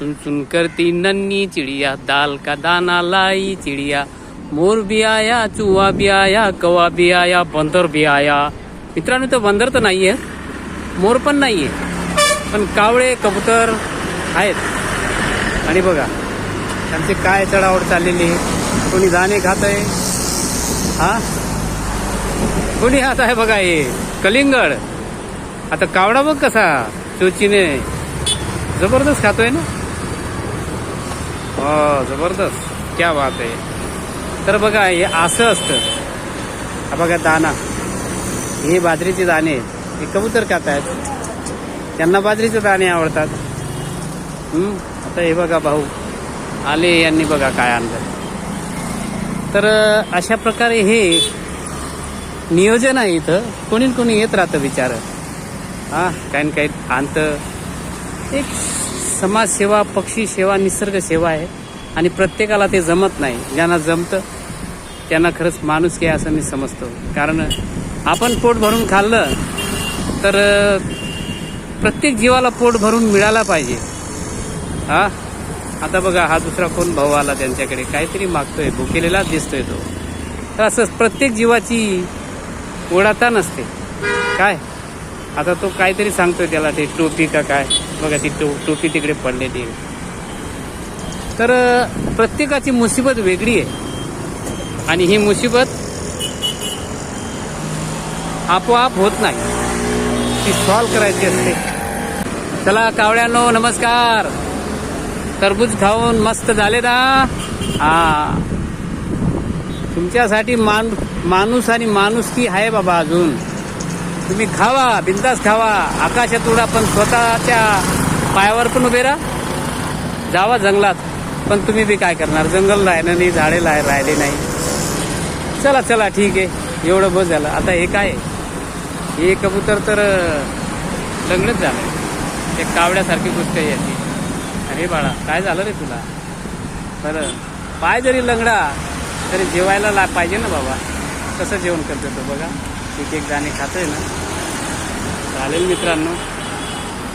सुन सुन करती नन्ही चिड़िया दाल का दाना लाई चिड़िया। मोर भी आया चुहा भी आया कवा भी आया बंदर भी आया। मित्रांनो तर बंदर तर नाही आहे मोर पण नाही आहे पण कावळे कबूतर आहेत. आणि बघा त्यांचे काय चढावड चाललेली आहे. कोणी दाणे खात आहे? हा? कोणी खात आहे बघा हे? कलिंगड. आता कावडा बघ कसा चोचीने. जबरदस्त खातोय ना? हो जबरदस्त. क्या बात आहे. तर बघा हे असं असतं. बघा दाना. हे बाजरीचे दाणे हे कबूतर खात आहेत. त्यांना बाजरीचे दाणे आवडतात. आता हे बघा भाऊ. आले यांनी बघा काय आणलं. तर अशा प्रकारे हे नियोजन आहे इथं. कोणी कोणी येत राहतं विचार हा काही ना काही आणतं. एक समाजसेवा पक्षी सेवा निसर्ग सेवा आहे. आणि प्रत्येकाला ते जमत नाही. ज्यांना जमतं त्यांना खरंच माणूस आहे असं मी समजतो. कारण आपण पोट भरून खाल्लं तर प्रत्येक जीवाला पोट भरून मिळाला पाहिजे. हा? आता बघा हा दुसरा कोण भाऊ आला त्यांच्याकडे? काहीतरी मागतोय भुकेलेलाच दिसतोय तो. तर असं प्रत्येक जीवाची ओढाता नसते काय? आता तो काहीतरी सांगतोय त्याला ते टोपी का काय? बघा ती टो टोपी तिकडे पडलेली आहे. तर प्रत्येकाची मुसीबत वेगळी आहे. आणि ही मुसीबत आपोआप होत नाही. ती सॉल्व करायची असते. चला कावळ्यांनो नमस्कार. तरबूज खाऊन मस्त झाले ना हा. तुमच्यासाठी मान माणूस आणि माणूस की आहे बाबा अजून. तुम्ही खावा बिंदास खावा आकाशात उडा पण स्वतःच्या पायावर पण उभे राहा. जावा जंगलात पण तुम्ही बी काय करणार? जंगल राहिलं नाही झाडे राहिले नाही. चला चला ठीक आहे. एवढं बस झालं. आता हे काय? आहे? हे कबूतर तर लग्नच लंगडच झालं एक कावड्यासारखी गोष्ट आहे याची. अरे बाळा काय झालं रे तुला? बरं. पाय जरी लंगडा तरी जेवायला ला पाहिजे ना बाबा. कसं जेवण करतो तो बघा. एक एक दाणे खातोय ना. चालेल मित्रांनो.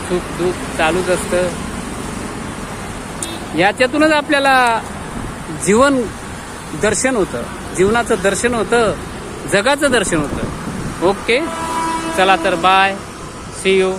सुख दुःख चालूच असतं. याच्यातूनच आपल्याला जीवन दर्शन होतं. जीवनाचं दर्शन होतं. जगाचं दर्शन होतं. ओके? चला तर बाय. C you